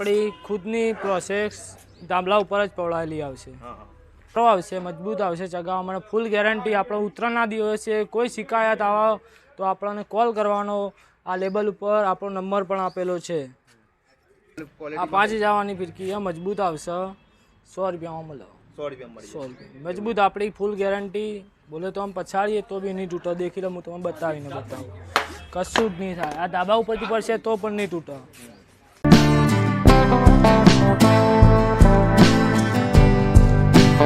આપણી ખુદની પ્રોસેસ ધાબલા ઉપર જ પવડાયેલી આવશે. સારો આવશે મજબૂત આવશે ચગાવવા માટે ફૂલ ગેરંટી આપણે ઉત્તરાયણના દિવસે કોઈ શિકાયત આવે તો આપણને કોલ કરવાનો. આ લેબલ ઉપર આપણો નંબર પણ આપેલો છે. આ પાંચ જવાની ફિરકી મજબૂત આવશે. સો રૂપિયામાં મળે. સો રૂપિયા સો રૂપિયા. મજબૂત આપણી ફૂલ ગેરંટી બોલે તો આમ પછાડીએ તો બી નહીં તૂટો. દેખી લો હું તમને બતાવીને બતાવું. કશું જ નહીં થાય. આ ધાબા ઉપરથી પડશે તો પણ નહીં તૂટે. તો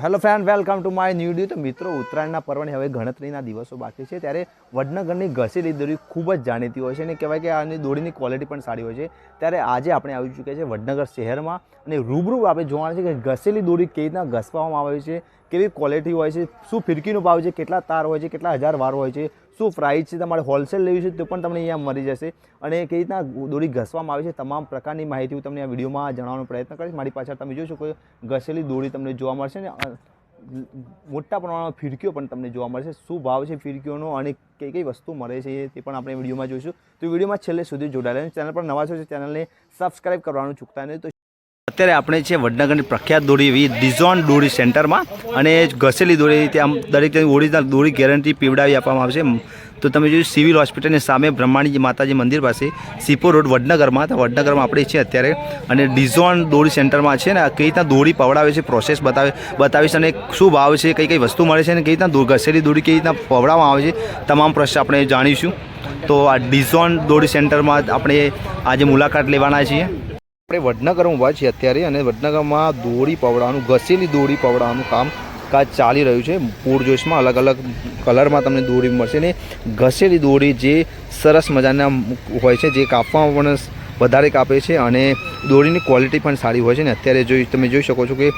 hello friend, welcome to my new due. તો મિત્રો, ઉત્તરાયણના પર્વની હવે ગણતરીના દિવસો બાકી છે. ત્યારે વડનગરની ઘસેલી દોરી ખૂબ જ જાણીતી હોય છે અને કહેવાય કે આની દોરીની ક્વોલિટી પણ સારી હોય છે. ત્યારે આજે આપણે આવી ચૂક્યા છે વડનગર શહેરમાં અને રૂબરૂ આપણે જોવાનું છે કે ઘસેલી દોરી કેવી રીતના ઘસવામાં આવે છે કેવી ક્વોલિટી હોય છે, શું ફિરકીનો ભાવ છે, કેટલા તાર હોય છે, કેટલા હજાર વાર હોય છે, શું પ્રાઇસ છે, તમારે હોલસેલ લેવી છે, તો પણ તમને અહીંયા મળી જશે. અને કેવી રીતના દોરી ઘસવામાં આવે છે, તમામ પ્રકારની માહિતી હું તમને આ વિડીયોમાં જણાવવાનો પ્રયત્ન કરીશ. મારી પાછળ તમે જોઈ શકો ઘસેલી દોરી તમને જોવા મળશે ને મોટા પ્રમાણમાં ફિરકીઓ પણ તમને જોવા મળશે. શું ભાવ છે ફિરકીઓનો અને કઈ કઈ વસ્તુ મળે છે તે પણ આપણે વિડીયોમાં જોઈશું. તો વિડીયોમાં છેલ્લે સુધી જોડાયેલા ચેનલ પર નવા છો ચેનલને સબસ્ક્રાઇબ કરવાનું ચૂકતા નહીં તો અત્યારે આપણે છે વડનગરની પ્રખ્યાત દોરી એવી ડિઝોન દોરી સેન્ટરમાં અને ઘસેલી દોરી ત્યાં દરેક ઓરિજિનલ દોરી ગેરંટી પીવડાવી આપવામાં આવશે તો તમે જોયું સિવિલ હોસ્પિટલની સામે બ્રહ્માણી માતાજી મંદિર પાસે સિપો રોડ વડનગરમાં. તો વડનગરમાં આપણે છીએ અત્યારે અને ડિઝોન દોરી સેન્ટરમાં છે ને કઈ રીતના દોરી પવડાવે છે પ્રોસેસ બતાવે બતાવીશ અને શું ભાવ છે, કઈ કઈ વસ્તુ મળે છે અને કઈ રીતના ઘસેલી દોરી કઈ રીતના પવડાવવામાં આવે છે, તમામ પ્રશ્ન આપણે જાણીશું. તો આ ડિઝોન દોરી સેન્ટરમાં આપણે આજે મુલાકાત લેવાના છીએ. આપણે વડનગરમાં ઊભા છીએ અત્યારે અને વડનગરમાં દોરી પવડાવવાનું ઘસેલી દોરી પવડાવવાનું કામ કાજ ચાલી રહ્યું છે. પૂરજોશમાં અલગ અલગ કલરમાં તમને દોરી મળશે ને ઘસેલી દોરી જે સરસ મજાના હોય છે, જે કાપવામાં પણ વધારે કાપે છે અને દોરીની ક્વોલિટી પણ સારી હોય છે ને અત્યારે જોઈ, તમે જોઈ શકો છો કે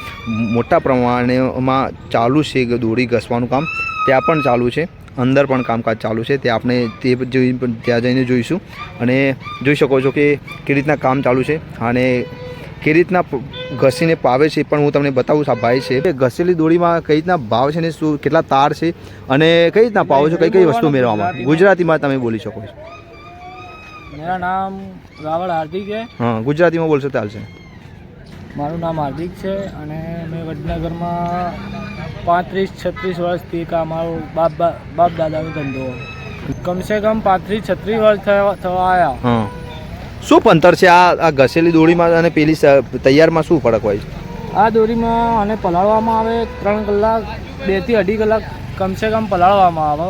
મોટા પ્રમાણમાં ચાલુ છે દોરી ઘસવાનું કામ, ત્યાં પણ ચાલુ છે. અંદર પણ કામકાજ ચાલુ છે. તે આપણે તે જોઈ ત્યાં જઈને જોઈશું. અને જોઈ શકો છો કે કેવી રીતના કામ ચાલુ છે અને કેવી રીતના ઘસીને પાવે છે પણ હું તમને બતાવું આ ભાઈ છે. કે ઘસેલી દોડીમાં કઈ રીતના ભાવ છે ને શું કેટલા તાર છે અને કઈ રીતના પાવો છો કઈ કઈ વસ્તુ મેળવવામાં? ગુજરાતીમાં તમે બોલી શકો છો. મારા નામ રાવળ હાર્દિક છે. હા ગુજરાતીમાં બોલશો ચાલશે મારું નામ હાર્દિક છે અને મેં વડનગરમાં પાંત્રીસ છત્રીસ વર્ષથી એક આ મારો બાપ બાપ દાદાનો ધંધો. કમસે કમ પાંત્રીસ છત્રીસ વર્ષ થવા થવા આવ્યા શું પંતર છે? આ આ ઘસેલી દોરીમાં અને પેલી તૈયારમાં શું ફરક હોય છે? આ દોરીમાં અને પલાળવામાં આવે ત્રણ કલાક બેથી અઢી કલાક કમસે કમ પલાળવામાં આવે.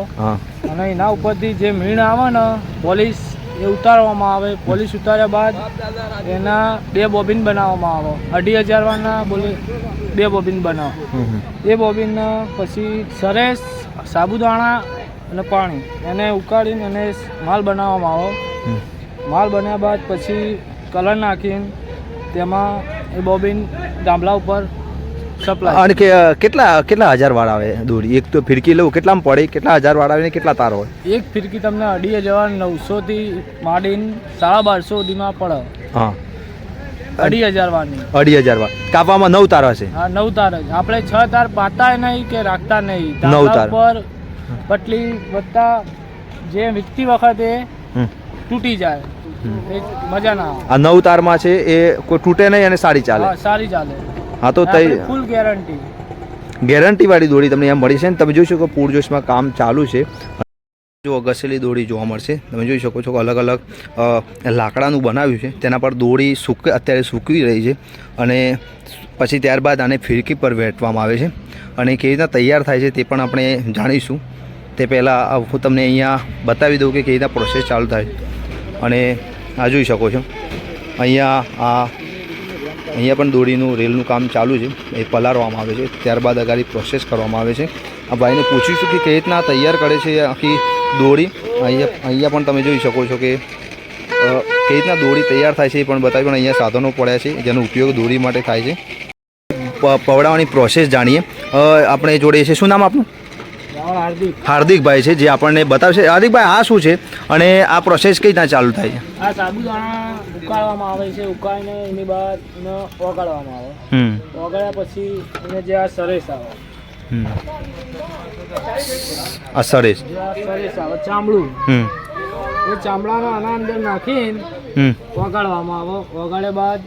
અને એના ઉપરથી જે મીણ આવે ને પોલીસ એ ઉતારવામાં આવે પોલીસ ઉતાર્યા બાદ એના બે બોબિન બનાવવામાં આવે. અઢી હજાર વાળના બોલે બે બોબિન બનાવો. એ બોબિન પછી સરેસ સાબુદાણા અને પાણી એને ઉકાળીને એને માલ બનાવવામાં આવે. માલ બન્યા બાદ પછી કલર નાખીને તેમાં એ બોબિન ગામલા ઉપર સપ્લાય અને કે કેટલા કેટલા હજાર વાળ આવે દૂર? એક તો ફિરકી લઉં કેટલામાં પડે? કેટલા હજાર વાળ આવે ને કેટલા તાર હોય? એક ફિરકી તમને અઢી હજાર નવસોથી માંડીને સાડા બારસો સુધીમાં પડે. હા. અઢી હજાર વારની અઢી હજાર વાળ. કાપવામાં નવ તાર હશે? હા નવ તાર જ. આપણે છ તાર પાતાય નહીં કે રાખતા નહીં. નવ તાર. પર પટલી વત્તા જે વીકતી વખતે તૂટી જાય. મજા ના આ નવ તારમાં છે એ કોઈ તૂટે નહીં અને સારી ચાલે. હા સારી ચાલે. હા તો તઈ ફૂલ ગેરંટી ગેરંટી વાળી દોરી તમને એમ મળી છે ને તમે જોઈ શકો પૂરજોશમાં કામ ચાલુ છે. જો ઘસેલી દોરી જોવા મળશે. તમે જોઈ શકો છો કે અલગ અલગ લાકડાનું બનાવ્યું છે. તેના પર દોરી સૂક અત્યારે સૂકવી રહી છે અને પછી ત્યારબાદ આને ફિરકી પર વેટવામાં આવે છે અને કેવી રીતના તૈયાર થાય છે તે પણ આપણે જાણીશું. તે પહેલાં હું તમને અહીંયા બતાવી દઉં કે કેવી રીતના પ્રોસેસ ચાલુ થાય. અને આ જોઈ શકો છો. અહીંયા આ અહીંયા પણ દોરીનું રેલનું કામ ચાલુ છે. એ પલાળવામાં આવે છે. ત્યારબાદ અગાડી પ્રોસેસ કરવામાં આવે છે. આ ભાઈને પૂછીશું કે કઈ રીતના તૈયાર કરે છે આખી દોરી અહીંયા અહીંયા પણ તમે જોઈ શકો છો કે કઈ રીતના દોરી તૈયાર થાય છે એ પણ બતાવ્યું પણ અહીંયા સાધનો પડ્યા છે, જેનો ઉપયોગ દોરી માટે થાય છે. પવડાવવાની પ્રોસેસ જાણીએ. આપણે જોડે છે. શું નામ આપનું? હાર્દિકભાઈ છે જે આપણને બતાવશે. હાર્દિકભાઈ આ શું છે? અને આ પ્રોસેસ કઈ રીતના ચાલુ થાય? છે આ સાબુદાણા ઉકાળવામાં આવે છે. ઉકાળીને એની બાદ ઓગાળવામાં આવે. હમ. ઓગાળ્યા પછી એને જે આ સરેસ આવે. હમ. આ આ સરેસ આવે. ચામડું. એ ચામડાનો આના અંદર નાખીને ઓગાળવામાં આવે. ઓગાળ્યા બાદ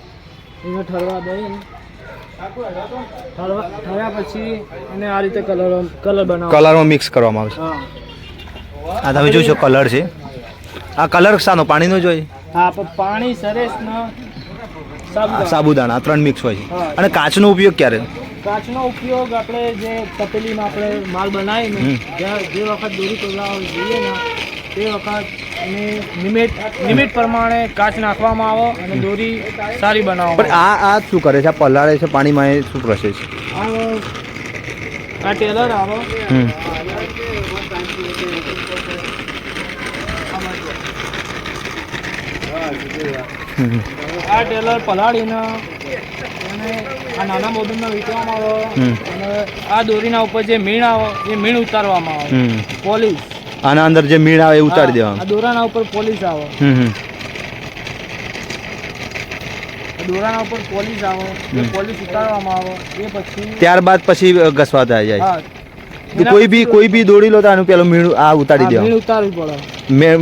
એને ઠરવા દઈને ઠર્યા પછી એને આ રીતે કલર કલર બનાવ. કલરમાં મિક્સ કરવામાં આવશે આ તમે જોશો કલર છે. આ કલર શાનો પાણીનો જ હોય? હા પાણી સરેસ ને સાબુદાણા. સાબુદાણા ત્રણ મિક્સ હોય છે. અને કાચનો ઉપયોગ ક્યારે? કાચનો ઉપયોગ આપણે જે તપેલીમાં આપણે માલ બનાવીને જે વખત દોરી તોલાવ જોઈએ ને તે વખત એને લિમિટ લિમિટ પ્રમાણે કાચ નાખવામાં આવે અને દોરી સારી પણ બનાવવામાં આ આ શું કરે છે? આ પલાળે છે? પાણીમાં એ શું પ્રોસેસ આ ટેલર આવે. આ ટેલર પલાળીને અને આ નાના મોબીલમાં વીંટવામાં આવે અને આ દોરીના ઉપર જે મીણ આવે એ મીણ ઉતારવામાં આવે. પોલીસ. આના અંદર જે મીણ આવે એ ઉતારી દેવાનું. દોરાના ઉપર પોલીસ આવે. હમ હમ. દોરાના ઉપર પોલીસ આવે પોલીસ ઉતારવામાં આવે એ પછી ત્યારબાદ પછી જાય. કોઈ બી કોઈ બી દોડી લો તો આનું પેલું મીણ આ ઉતારી મીણ દેવાનું. ઉતારવી પડે.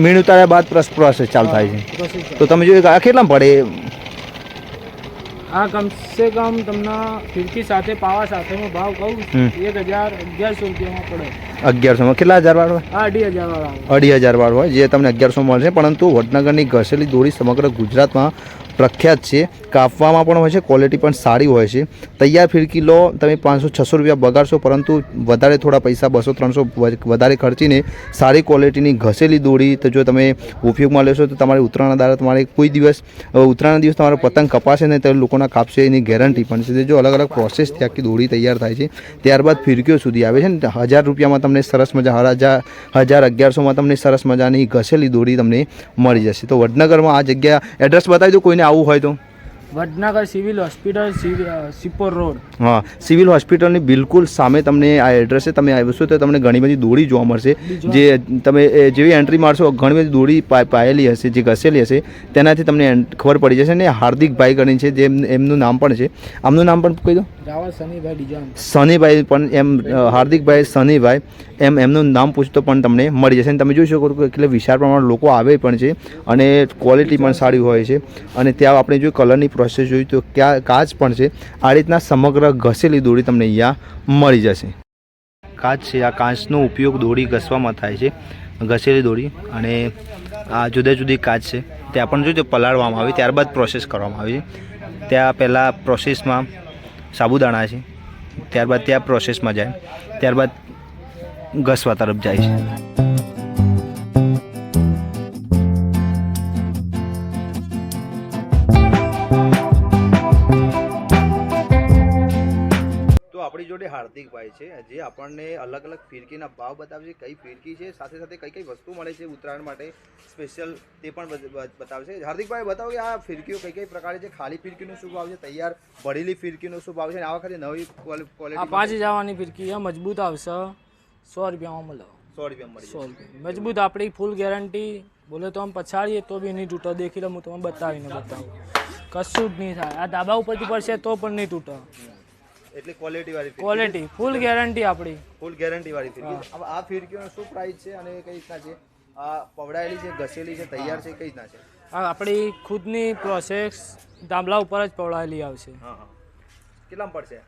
મીણ ઉતાર્યા બાદ પ્રોસેસ ચાલુ થાય છે. તો તમે જોયું આ કેટલા પડે? આ કમસે કમ તમને ફિરકી સાથે પાવા સાથેનો ભાવ કહું એક હજાર અગિયારસો રૂપિયામાં પડે. અગિયારસોમાં. કેટલા હજાર વાળો? આ અઢી હજાર વાળા. અઢી હજાર વાળો હોય જે તમને અગિયારસો મળશે. પરંતુ વડનગરની ઘસેલી દોરી સમગ્ર ગુજરાતમાં પ્રખ્યાત છે. કાપવામાં પણ હોય છે ક્વોલિટી પણ સારી હોય છે. તૈયાર ફિરકી લો, તમે પાંચસો છસો રૂપિયા બગાડશો, પરંતુ વધારે થોડા પૈસા બસો ત્રણસો વધારે ખર્ચીને સારી ક્વોલિટીની ઘસેલી દોરી, તો જો તમે ઉપયોગમાં લેશો, તો તમારે ઉત્તરાયણના દાડા તમારે કોઈ દિવસ ઉત્તરાયણના દિવસ તમારો પતંગ કપાશે ને તો લોકોના કાપશે એની ગેરંટી પણ છે. જો અલગ અલગ પ્રોસેસથી આખી દોરી તૈયાર થાય છે, ત્યારબાદ ફિરકીઓ સુધી આવે છે. ને હજાર રૂપિયામાં તમને સરસ મજા હજાર હજાર અગિયારસોમાં તમને સરસ મજાની ઘસેલી દોરી તમને મળી જશે. તો વડનગરમાં આ જગ્યા એડ્રેસ બતાવી દો કોઈને આવવું હોય તો? Vadnagar civil hospital Sipor road. હા સિવિલ હોસ્પિટલની બિલકુલ સામે તમને આ એડ્રેસ તમે આવશો તો તમને ઘણી બધી દોરી જોવા મળશે. જે તમે જેવી એન્ટ્રી મારશો ઘણી બધી દોરી પાયેલી હશે જે ઘસેલી હશે તેનાથી તમને ખબર પડી જશે. ને હાર્દિકભાઈ કરીને છે જે એમનું નામ પણ છે. આમનું નામ પણ કહી દો? રાવલ સનીભાઈ ડિજાઇન સનીભાઈ પણ એમ હાર્દિકભાઈ સનીભાઈ એમ એમનું નામ પૂછતો પણ તમને મળી જશે. અને તમે જોઈ શકો છો કે કેટલે વિશાળ પ્રમાણમાં લોકો આવે પણ છે. અને ક્વોલિટી પણ સારી હોય છે. અને ત્યાં આપણે જો કલરની પ્રોસેસ જોઈ તો ક્યાં, કાચ પણ છે. આ રીતના સમગ્ર ઘસેલી દોરી તમને અહીંયા મળી જશે. કાચ છે, આ કાચનો ઉપયોગ દોરી ઘસવામાં થાય છે. ઘસેલી દોરી અને આ જુદા જુદી કાચ છે. ત્યાં પણ જો પલાળવામાં આવે, ત્યારબાદ પ્રોસેસ કરવામાં આવે છે. ત્યાં પહેલાં પ્રોસેસમાં સાબુદાણા છે. ત્યારબાદ ત્યાં પ્રોસેસમાં જાય. ત્યારબાદ ઘસવા તરફ જાય છે. હાર્દિકભાઈ છે જે આપણને અલગ અલગ ફિરકીના ભાવ બતાવશે કઈ ફિરકી છે સાથે સાથે કઈ કઈ વસ્તુ મળે છે ઉત્તરાયણ માટે સ્પેશિયલ તે પણ બત- બત- બતાવશે હાર્દિકભાઈ બતાવો કે આ ફિરકીઓ કઈ કઈ પ્રકારે છે? ખાલી ફિરકીનો શું ભાવ છે? તૈયાર ભરેલી ફિરકીનો શું ભાવ છે? અને આ વખતે નવી ક્વોલિટી પાછી જવાની ફિરકી મજબૂત આવશે. સો રૂપિયામાં મળે સો રૂપિયા મળી સો રૂપિયા. મજબૂત આપણી ફૂલ ગેરંટી બોલે તો આમ પછાડીએ તો બી નહીં તૂટો. દેખી લો હું તમને બતાવીને બતાવું. કશું જ નહીં થાય. આ ધાબા ઉપરથી પડશે તો પણ નહીં તૂટે. એટલે ક્વોલિટી વાળી ક્વોલિટી ફૂલ ગેરંટી આપણી. ફૂલ ગેરંટી વાળી ફિરકી હવે આ ફિરકીઓનો શું પ્રાઇસ છે અને કઈ રીતના છે? આ પવડાયેલી છે ઘસેલી છે તૈયાર છે કઈ રીતના છે? આ આપણી ખુદની પ્રોસેસ ધાબલા ઉપર જ પવડાયેલી આવશે. કેટલામાં પડશે?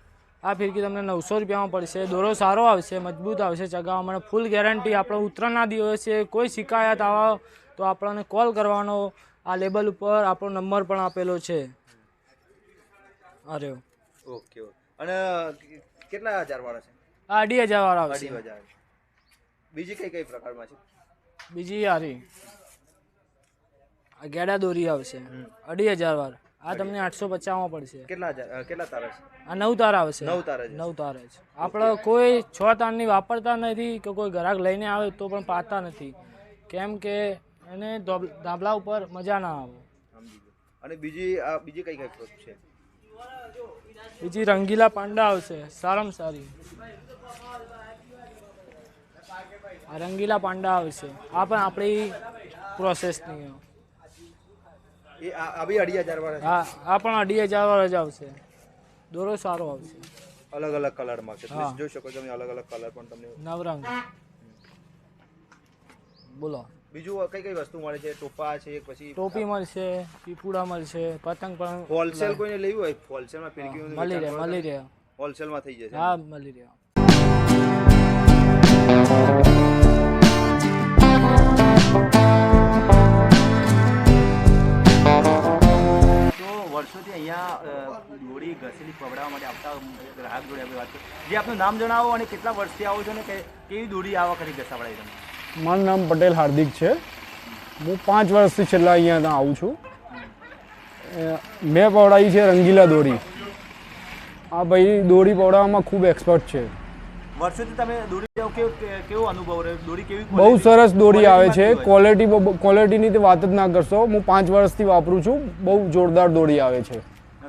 આ ફિરકી તમને નવસો રૂપિયામાં પડશે. દોરો સારો આવશે મજબૂત આવશે ચગાવવા મને ફૂલ ગેરંટી આપણો ઉત્તરાયણના દિવસે કોઈ શિકાયત આવે તો આપણને કોલ કરવાનો. આ લેબલ ઉપર આપણો નંબર પણ આપેલો છે. અરે ઓકે ઓકે. અને કેટલા હજાર વાળા છે? આ અઢી હજાર વાળા અઢી હજાર. બીજી કઈ કઈ પ્રકારમાં છે? બીજી હારી. આ ગેડા દોરી આવશે. અઢી હજાર વાર આ તમને આઠસો પચાસમાં પડશે. કેટલા હજાર? કેટલા તારા છે? આ નવ તારા આવશે. નવ તારા નવ તારા છે આપણે કોઈ છ તારની વાપરતા નથી કે કોઈ ગ્રાહક લઈને આવે તો પણ પાતા નથી. કેમ કે એને ધોબ- ધાબલા ઉપર મજા ના આવે. અને બીજી આ બીજી કઈ કઈ છે? બીજી રંગીલા પાંડા આવશે. સારામાં સારી. આ રંગીલા પાંડા આવશે. આ પણ આપણી પ્રોસેસની આ આ બી અઢી હજાર વાળા હા આ પણ અઢી હજાર વાળો જ આવશે. દોરો સારો આવશે. અલગ અલગ કલરમાં છે. જોઈ શકો છો તમે અલગ અલગ કલર પણ તમને નવરંગ. બોલો. બીજું કઈ કઈ વસ્તુ મળે છે? ટોપા છે પછી ટોપી મળશે પીપુડા મળશે પતંગ પણ હોલસેલ કોઈને લેવું હોય? હોલસેલમાં પેરકી મળી રહે મળી રહે. હોલસેલમાં થઈ જશે. હા મળી રહે. તો વર્ષોથી અહીંયા દોરી ઘસેલી પવડાવવા માટે આવતા ગ્રાહક જોડે વાત જે આપનું નામ જણાવો અને કેટલા વર્ષથી આવો છો ને કે કેવી દોરી આવા વખતે ઘસાવડાવી તમે? મારું નામ પટેલ હાર્દિક છે. હું પાંચ વર્ષથી છેલ્લા અહીંયા ત્યાં આવું છું. મેં પવડાવી છે રંગીલા દોરી. આ ભાઈ દોરી પવડાવવામાં ખૂબ એક્સપર્ટ છે. વર્ષોથી તમે દોરી કેવો અનુભવ રહ્યો? દોરી કેવી બહુ સરસ દોરી આવે છે. ક્વોલિટી ક્વોલિટીની તો વાત જ ના કરશો. હું પાંચ વર્ષથી વાપરું છું. બહુ જોરદાર દોરી આવે છે.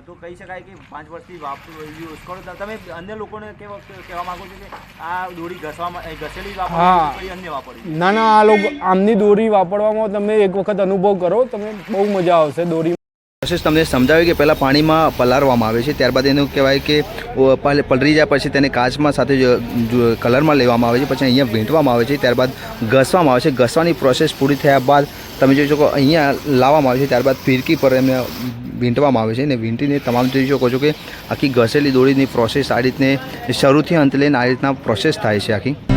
તો કહી શકાય કે પાંચ વર્ષથી વાપરો યુઝ કરો તમે અન્ય લોકોને કેવા કહેવા માંગો છો કે આ દોરી ઘસવામાં ઘસેલી કોઈ અન્ય વાપરી ના ના આ લોકો આમની દોરી વાપરવામાં તમે એક વખત અનુભવ કરો તમે બહુ મજા આવશે દોરી. પ્રોસેસ તમને સમજાવ્યું કે પહેલાં પાણીમાં પલાળવામાં આવે છે ત્યારબાદ એનું કહેવાય કે પલરી પલ- જાય પછી તેને કાચમાં સાથે કલરમાં લેવામાં આવે છે પછી અહીંયા વીંટવામાં આવે છે ત્યારબાદ ઘસવામાં આવે છે. ઘસવાની પ્રોસેસ પૂરી થયા બાદ તમે જોઈ શકો અહીંયા લાવવામાં આવે છે ત્યારબાદ ફિરકી પર એમને વીંટવામાં આવે છે અને વીંટીને તમામ જોઈ શકો છો કે આખી ઘસેલી દોરીની પ્રોસેસ આ રીતને શરૂથી અંત લઈને આ રીતના પ્રોસેસ થાય છે આખી.